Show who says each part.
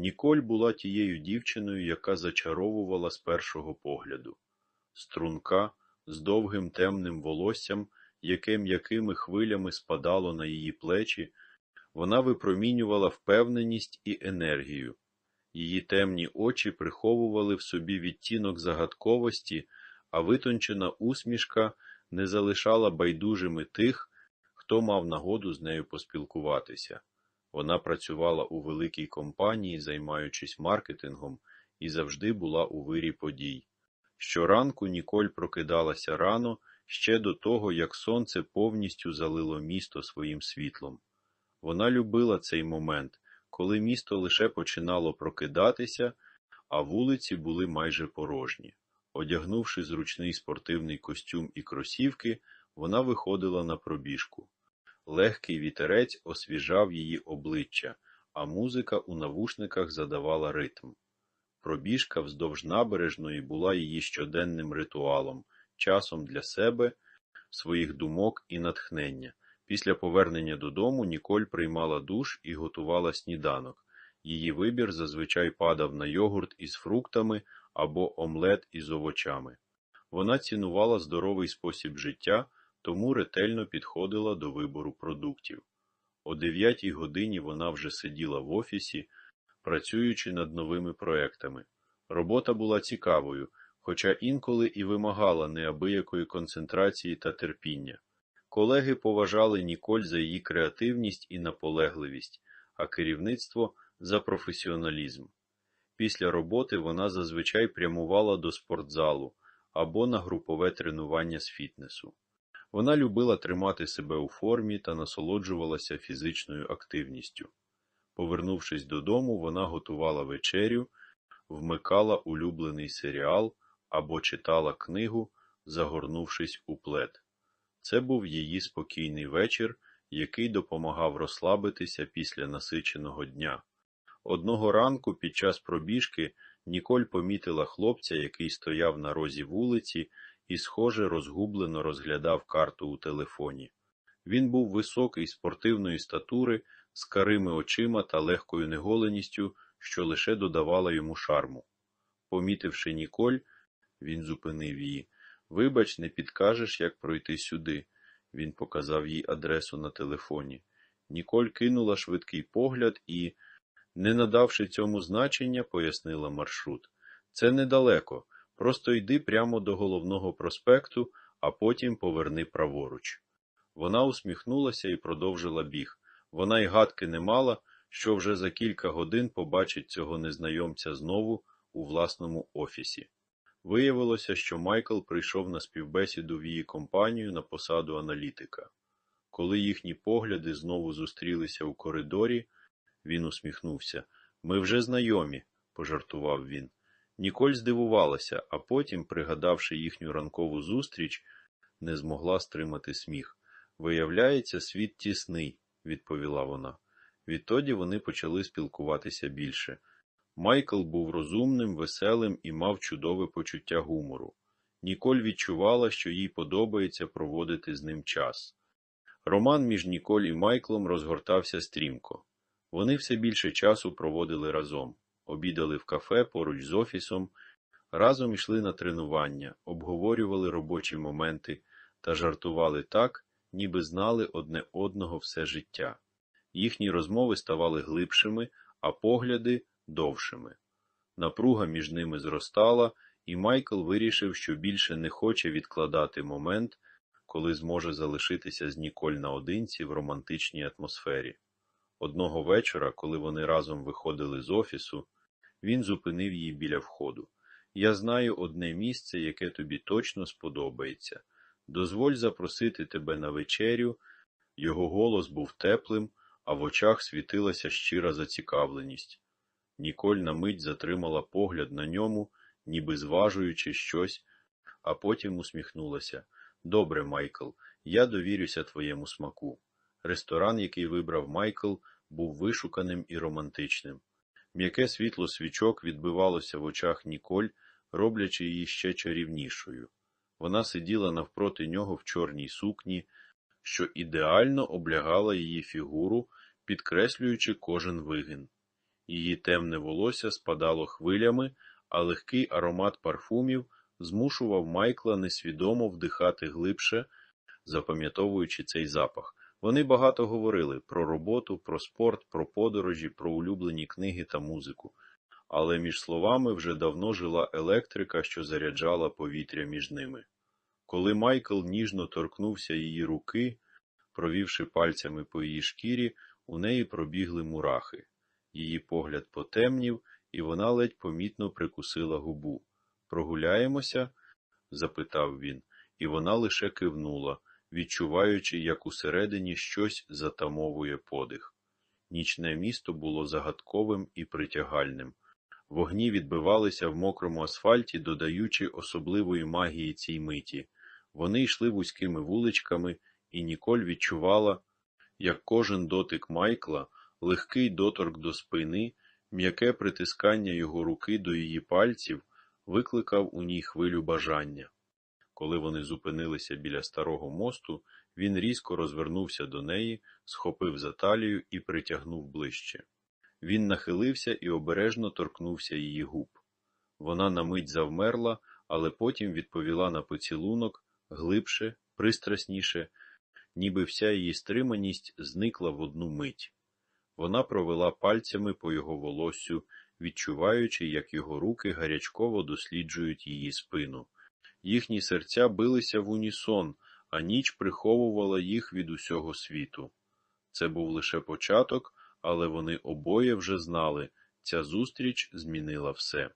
Speaker 1: Ніколь була тією дівчиною, яка зачаровувала з першого погляду. Струнка, з довгим темним волоссям, яке м'якими хвилями спадало на її плечі, вона випромінювала впевненість і енергію. Її темні очі приховували в собі відтінок загадковості, а витончена усмішка не залишала байдужими тих, хто мав нагоду з нею поспілкуватися. Вона працювала у великій компанії, займаючись маркетингом, і завжди була у вирі подій. Щоранку Ніколь прокидалася рано ще до того, як сонце повністю залило місто своїм світлом. Вона любила цей момент, коли місто лише починало прокидатися, а вулиці були майже порожні. Одягнувши зручний спортивний костюм і кросівки, вона виходила на пробіжку. Легкий вітерець освіжав її обличчя, а музика у навушниках задавала ритм. Пробіжка вздовж набережної була її щоденним ритуалом, часом для себе, своїх думок і натхнення. Після повернення додому Ніколь приймала душ і готувала сніданок. Її вибір зазвичай падав на йогурт із фруктами або омлет із овочами. Вона цінувала здоровий спосіб життя, тому ретельно підходила до вибору продуктів. О дев'ятій годині вона вже сиділа в офісі, працюючи над новими проектами. Робота була цікавою, хоча інколи і вимагала неабиякої концентрації та терпіння. Колеги поважали Ніколь за її креативність і наполегливість, а керівництво за професіоналізм. Після роботи вона зазвичай прямувала до спортзалу або на групове тренування з фітнесу. Вона любила тримати себе у формі та насолоджувалася фізичною активністю. Повернувшись додому, вона готувала вечерю, вмикала улюблений серіал або читала книгу, загорнувшись у плед. Це був її спокійний вечір, який допомагав розслабитися після насиченого дня. Одного ранку під час пробіжки Ніколь помітила хлопця, який стояв на розі вулиці і, схоже, розгублено розглядав карту у телефоні. Він був високий, спортивної статури, з карими очима та легкою неголеністю, що лише додавала йому шарму. Помітивши Ніколь, він зупинив її. Вибач, не підкажеш, як пройти сюди. Він показав їй адресу на телефоні. Ніколь кинула швидкий погляд і, не надавши цьому значення, пояснила маршрут. Це недалеко. Просто йди прямо до головного проспекту, а потім поверни праворуч. Вона усміхнулася і продовжила біг. Вона й гадки не мала, що вже за кілька годин побачить цього незнайомця знову у власному офісі. Виявилося, що Майкл прийшов на співбесіду в її компанію на посаду аналітика. Коли їхні погляди знову зустрілися у коридорі, він усміхнувся. Ми вже знайомі, пожартував він. Ніколь здивувалася, а потім, пригадавши їхню ранкову зустріч, не змогла стримати сміх. Виявляється, світ тісний, відповіла вона. Відтоді вони почали спілкуватися більше. Майкл був розумним, веселим і мав чудове почуття гумору. Ніколь відчувала, що їй подобається проводити з ним час. Роман між Ніколь і Майклом розгортався стрімко. Вони все більше часу проводили разом, обідали в кафе поруч з офісом, разом йшли на тренування, обговорювали робочі моменти та жартували так, ніби знали одне одного все життя. Їхні розмови ставали глибшими, а погляди довшими. Напруга між ними зростала, і Майкл вирішив, що більше не хоче відкладати момент, коли зможе залишитися з Ніколь наодинці в романтичній атмосфері. Одного вечора, коли вони разом виходили з офісу, він зупинив її біля входу. Я знаю одне місце, яке тобі точно сподобається. Дозволь запросити тебе на вечерю. Його голос був теплим, а в очах світилася щира зацікавленість. Ніколь на мить затримала погляд на ньому, ніби зважуючи щось, а потім усміхнулася. Добре, Майкл, я довірюся твоєму смаку. Ресторан, який вибрав Майкл, був вишуканим і романтичним. М'яке світло свічок відбивалося в очах Ніколь, роблячи її ще чарівнішою. Вона сиділа навпроти нього в чорній сукні, що ідеально облягала її фігуру, підкреслюючи кожен вигин. Її темне волосся спадало хвилями, а легкий аромат парфумів змушував Майкла несвідомо вдихати глибше, запам'ятовуючи цей запах. Вони багато говорили про роботу, про спорт, про подорожі, про улюблені книги та музику. Але між словами вже давно жила електрика, що заряджала повітря між ними. Коли Майкл ніжно торкнувся її руки, провівши пальцями по її шкірі, у неї пробігли мурахи. Її погляд потемнів, і вона ледь помітно прикусила губу. Прогуляємося? запитав він, і вона лише кивнула, відчуваючи, як усередині щось затамовує подих. Нічне місто було загадковим і притягальним. Вогні відбивалися в мокрому асфальті, додаючи особливої магії цій миті. Вони йшли вузькими вуличками, і Ніколь відчувала, як кожен дотик Майкла, легкий доторк до спини, м'яке притискання його руки до її пальців викликав у ній хвилю бажання. Коли вони зупинилися біля старого мосту, він різко розвернувся до неї, схопив за талію і притягнув ближче. Він нахилився і обережно торкнувся її губ. Вона на мить завмерла, але потім відповіла на поцілунок глибше, пристрасніше, ніби вся її стриманість зникла в одну мить. Вона провела пальцями по його волоссю, відчуваючи, як його руки гарячково досліджують її спину. Їхні серця билися в унісон, а ніч приховувала їх від усього світу. Це був лише початок, але вони обоє вже знали, ця зустріч змінила все.